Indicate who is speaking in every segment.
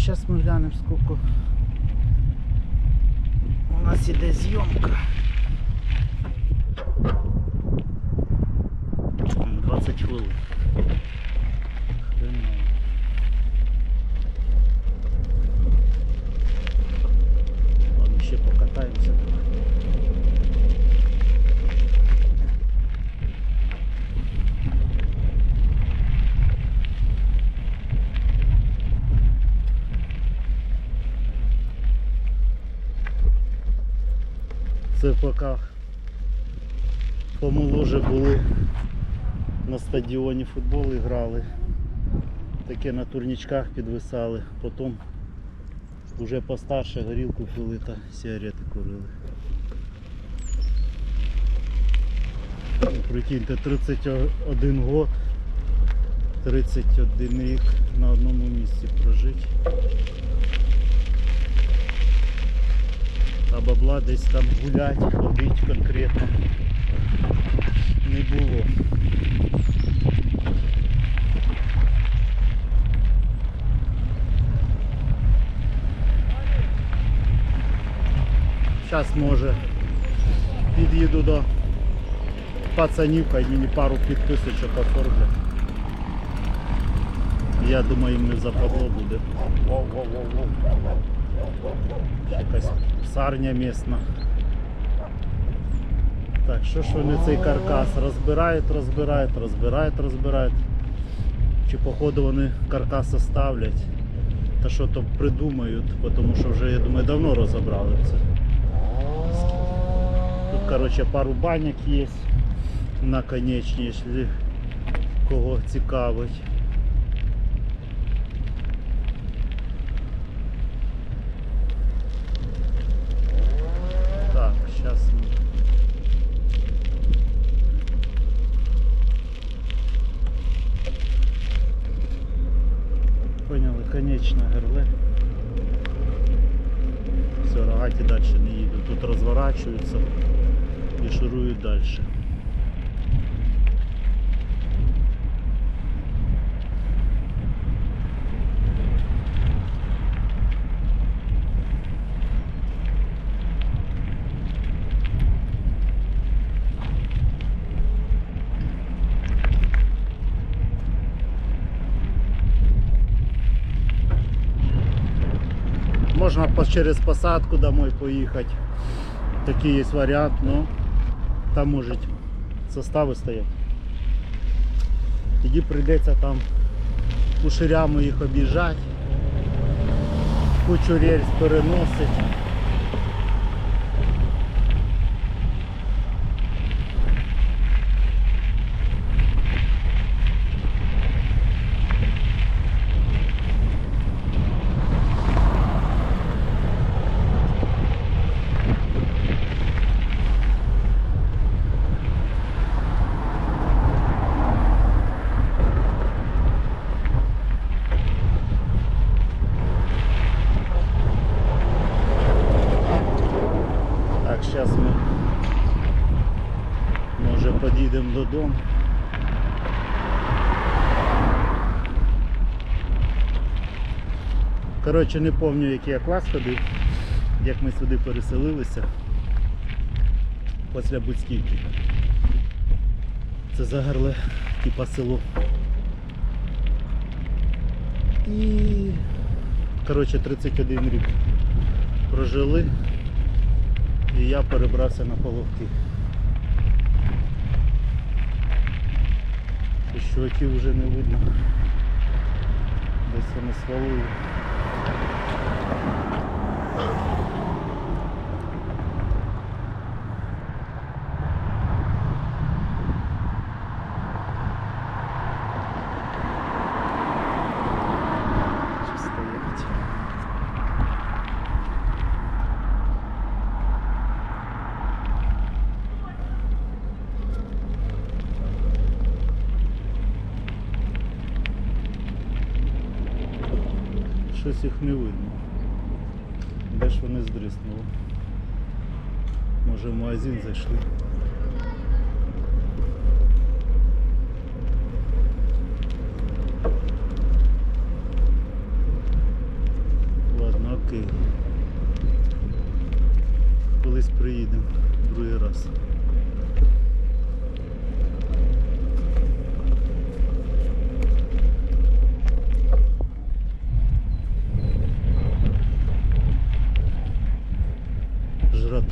Speaker 1: зараз ми глянемо скільки. У нас іде зйомка. 20 хвилин. Хрена. Ладно, ще покатаємося трохи. Це поки помоложе були на стадіоні футбол і грали. Таке на турнічках підвисали. Потім вже постарше горілку пили та сигарети курили. Прикиньте, 31 год, 31 рік на одному місці прожити. Бабла десь там гулять, ходить конкретно не було. Зараз може під'їду до пацанів, хай мені пару підписочок оформлять. Я думаю, їм не западло буде. Якась сарня місна. Так, що ж вони цей каркас розбирають, розбирають, розбирають, розбирають. Чи походу вони каркас оставлять. Та що то придумають, тому що вже, я думаю, давно розібрали це. Тут, короче, пару баняк є наконечні, якщо кого цікавить. Так, сейчас мы... Поняли, конечно, герле. Все, рогаті далі не їдуть. Тут розворачуються і шурують далі. Можно по- через посадку домой поехать. Такий есть варіант, но там может состави стоять. Тоді прийдеться там кушерями їх об'їжджати, кучу рельс переносить. Так, зараз ми може під'їдемо додому. Коротше, не пам'ятаю, який я клас ходив, як ми сюди переселилися після Буцьківки. Це загарле, типа село. І коротше 31 рік прожили і я перебрався на половки. Щоків вже не видно. Десь вони свалили. Щось їх не видно. Де не вони здриснули? Може в магазин зайшли. Київ. Колись приїдемо другий раз.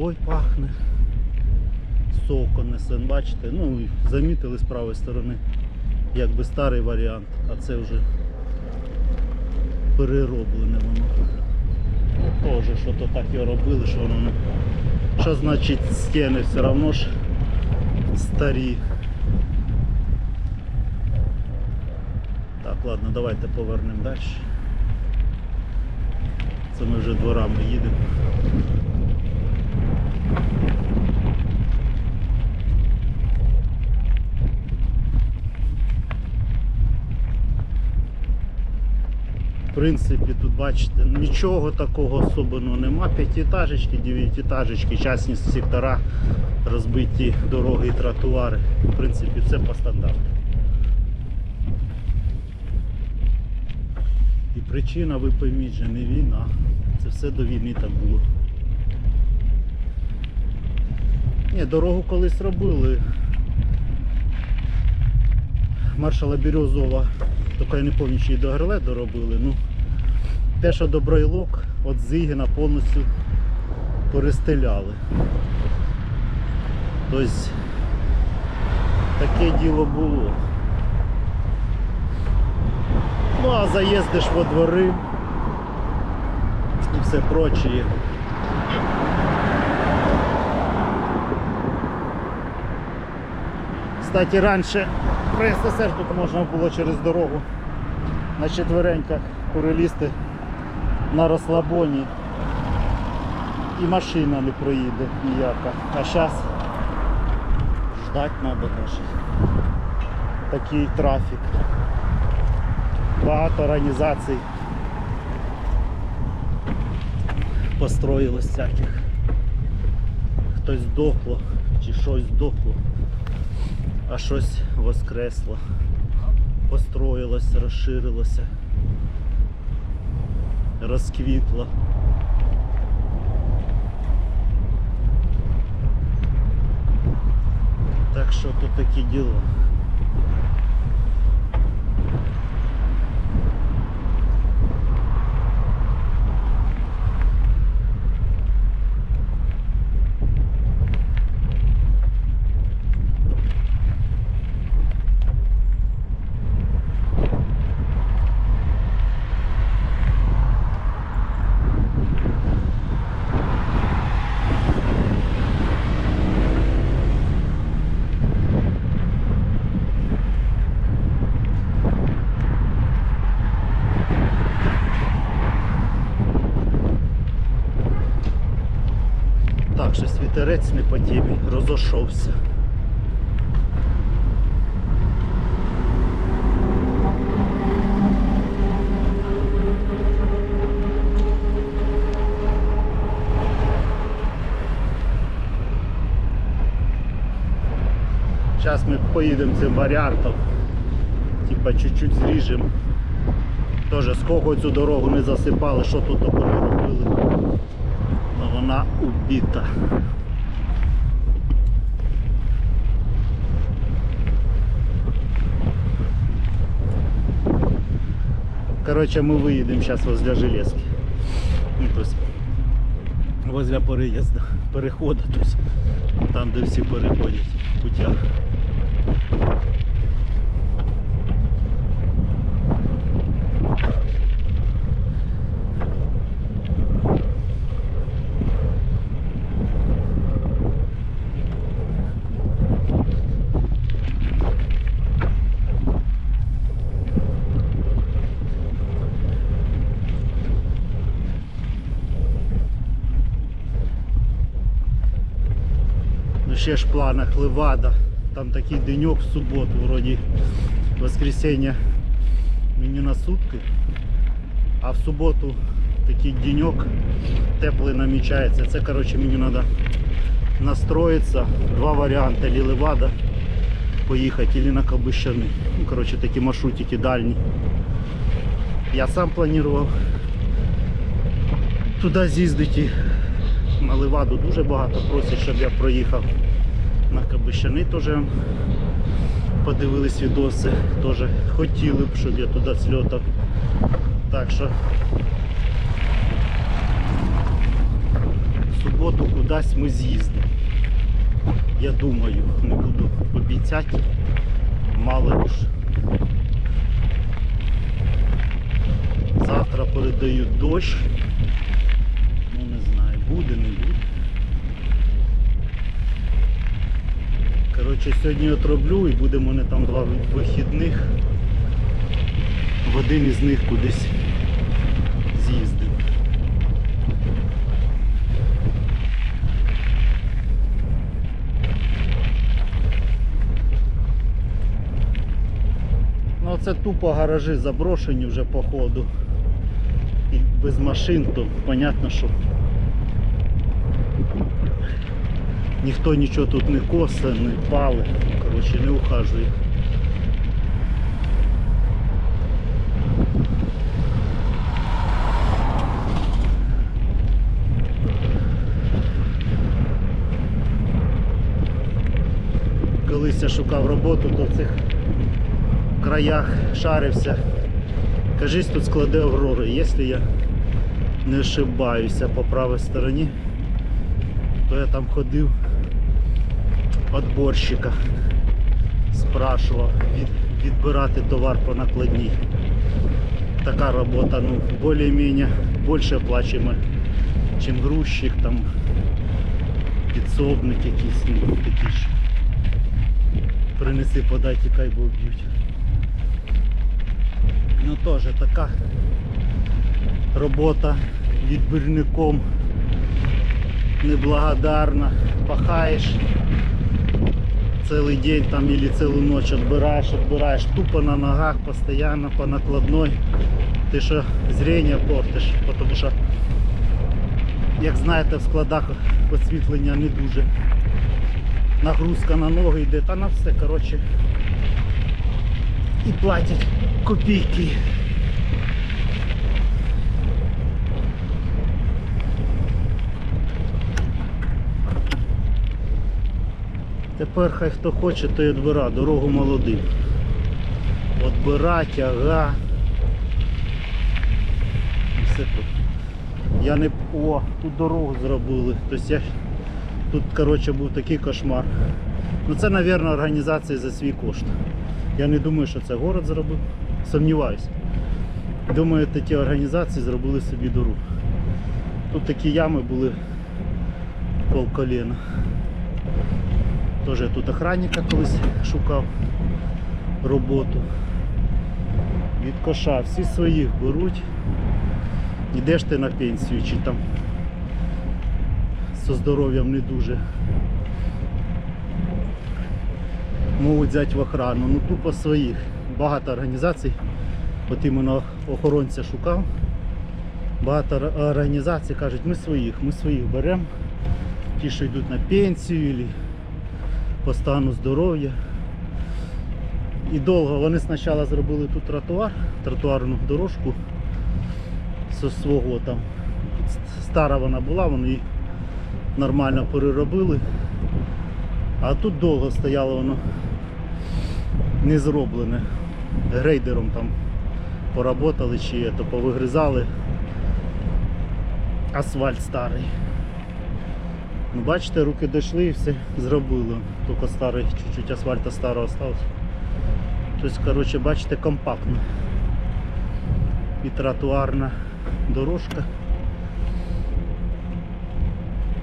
Speaker 1: Жратвой пахне. Соко несе, бачите, ну замітили з правої сторони, якби старий варіант, а це вже перероблене воно. Теж, що то так його робили, що воно не. Що значить стіни все одно ж старі. Так, ладно, давайте повернемо далі. Це ми вже дворами їдемо. В принципі, тут бачите, нічого такого особливого нема. П'ятиэтажечки, дев'ятиэтажечки, частні сектора, розбиті дороги і тротуари. В принципі, все по стандарту. І причина, ви пойміть, же не війна. Це все до війни так було. Ні, дорогу колись робили. Маршала Бірюзова, тільки я не пам'ятаю, чи і до Герле доробили. Ну, те, що до Бройлок, от Зигіна повністю перестеляли. Тобто таке діло було. Ну а заїздиш во двори і все прочее. Кстати, раніше при СССР тут можна було через дорогу на четвереньках перелізти на розслабоні і машина не проїде ніяка. А зараз ждать треба даже. Такий трафік. Багато організацій построїлось всяких. Хтось здохло чи щось здохло, а щось воскресло, построїлося, розширилося, розквітло. Так що тут такі діла. Щось вітерець не по темі, розійшовся. Зараз ми поїдемо цим варіантом. Типа чуть-чуть зріжемо. Тоже сколько цю дорогу не засипали, що тут робили. Вона убита. Короче, мы выедем сейчас возле железки. Ну, то есть возле переезда, перехода, то есть там, де всі переходять в путях. Ну ще ж в планах Левада. Там такий денек в суботу, вроді воскресенье мені на сутки. А в суботу такий денек теплий намічається. Це коротше мені треба настроїтися. Два варіанти. Лі Левада поїхати, или на Кабищани. Ну, коротше, такі маршрутики дальні. Я сам планував. туди з'їздити. На Леваду дуже багато просять, щоб я проїхав. На Кабищани теж подивились відоси. Теж хотіли б, щоб я туди сльотав. Так що в суботу кудись ми з'їздимо. Я думаю, не буду обіцяти, мало ж. Завтра передають дощ. Коротше, сьогодні отроблю і буде в мене там два вихідних. В один із них кудись з'їздив. Ну це тупо гаражі заброшені вже по ходу. І без машин, то понятно, що ніхто нічого тут не косе, не пали, коротше, не ухажує. Колись я шукав роботу, то в цих краях шарився. Кажись, тут складе Аврори. Якщо я не ошибаюся по правій стороні, то я там ходив отборщика, спрашував від, відбирати товар по накладній. Така робота, ну, більш-менш більше оплачуємо, чим грузчик, там, підсобник якийсь, ну, такі ж. Принеси, подай, тікай, бо вб'ють. Ну теж така робота відбірником неблагодарна. Пахаєш цілий день там или цілу ніч відбираєш, відбираєш тупо на ногах, постійно по накладной. Ти що зрення портиш, тому що, як знаєте, в складах освітлення не дуже. Нагрузка на ноги йде, та на все, коротше. І платять копійки. Тепер хай хто хоче, то й відбира, дорогу молодим. Отбира, тяга. І Все тут. Я не... О, тут дорогу зробили. Тобто я... Тут коротше, був такий кошмар. Ну це, мабуть, організація за свій кошт. Я не думаю, що це город зробив. Сумніваюся. Думаю, ті організації зробили собі дорогу. Тут такі ями були пол коліна. Теж тут охранника колись шукав роботу. Від коша всі своїх беруть. Ідеш ти на пенсію чи там зі здоров'ям не дуже. Можуть взяти в охрану, ну тупо своїх. Багато організацій, от іменно охоронця шукав. Багато організацій кажуть, ми своїх, ми своїх беремо. Ті, що йдуть на пенсію по стану здоров'я. І довго вони спочатку зробили тут тротуар, тротуарну дорожку зі свого там. Стара вона була, вони її нормально переробили. А тут довго стояло воно не зроблене. Грейдером там поработали чи то повигризали. Асфальт старий. Ну, бачите, руки дійшли і все зробили. Тільки старий, чуть-чуть асфальта старого осталось. Тобто, коротше, бачите, компактно. І тротуарна дорожка.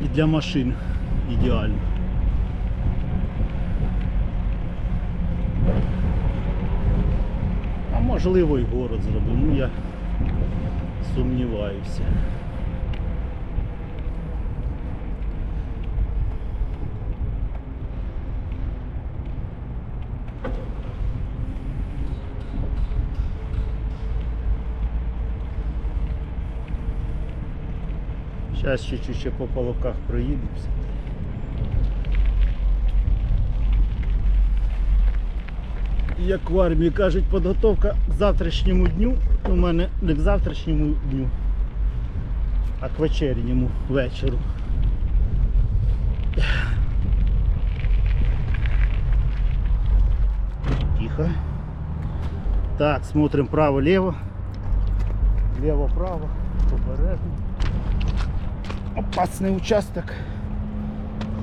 Speaker 1: І для машин ідеально. А можливо і город зробив, ну я сумніваюся. Зараз чуть-чуть ще по полоках проїдемося. Як в армії кажуть, підготовка к завтрашньому дню. У мене не к завтрашньому дню, а к вечірньому вечору. Тихо. Так, смотрим право-лево. Лево-право. Обережно Опасный участок.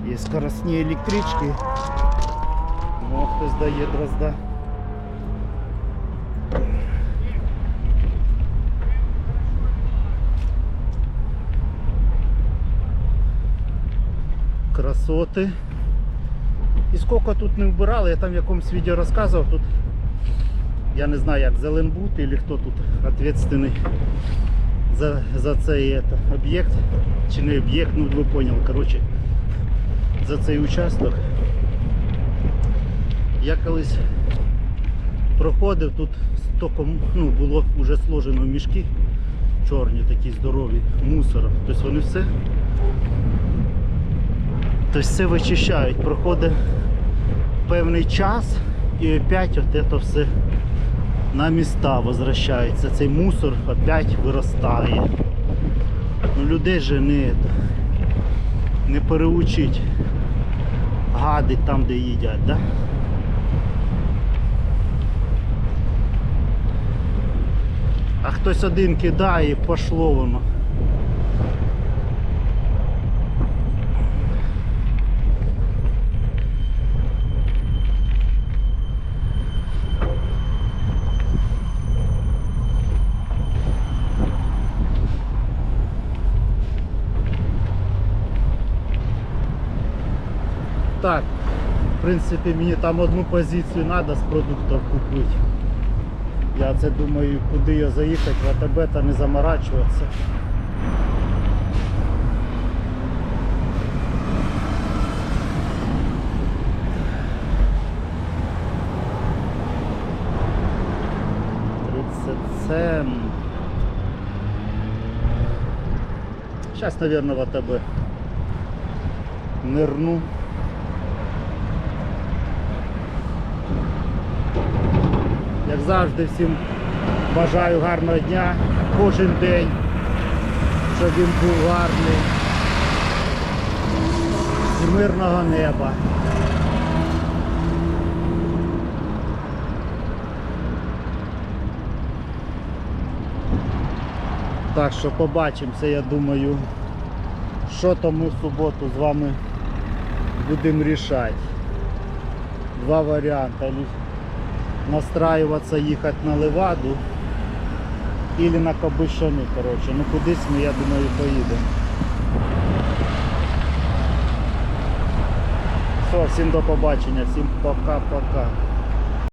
Speaker 1: Есть скоростные электрички. Ну, хтось дає дрозда. Красоти. І скільки тут не вбирали, я там в якомусь відео розказував, тут я не знаю як Зеленбут или хто тут відповідальний за, за цей об'єкт. Чи не об'єкт, ну ви поняли, коротше, за цей участок. Я колись проходив, тут столько ну, було вже сложено мішки чорні, такі здорові, мусора. Тобто вони все. Тобто все вичищають, проходить певний час і опять от це все на міста возвращається. Цей мусор опять виростає. Ну людей же не, не переучить гадить там, де їдять, да? А хтось один кидає і пошло воно. Так, в принципі, мені там одну позицію треба з продуктів купити. Я це думаю, куди я заїхати в АТБ та не заморачуватися. Цен. Сейчас, наверное, в АТБ нырну. Завжди, всім бажаю гарного дня, кожен день, щоб він був гарний. І мирного неба. Так що побачимося, я думаю, що то ми в суботу з вами будемо рішати. Два варіанти. Настраиваться ехать на Леваду или на Кабишани, короче. Ну кудись ми, я думаю, поїдемо. Все, всім до побачення, всім пока-пока.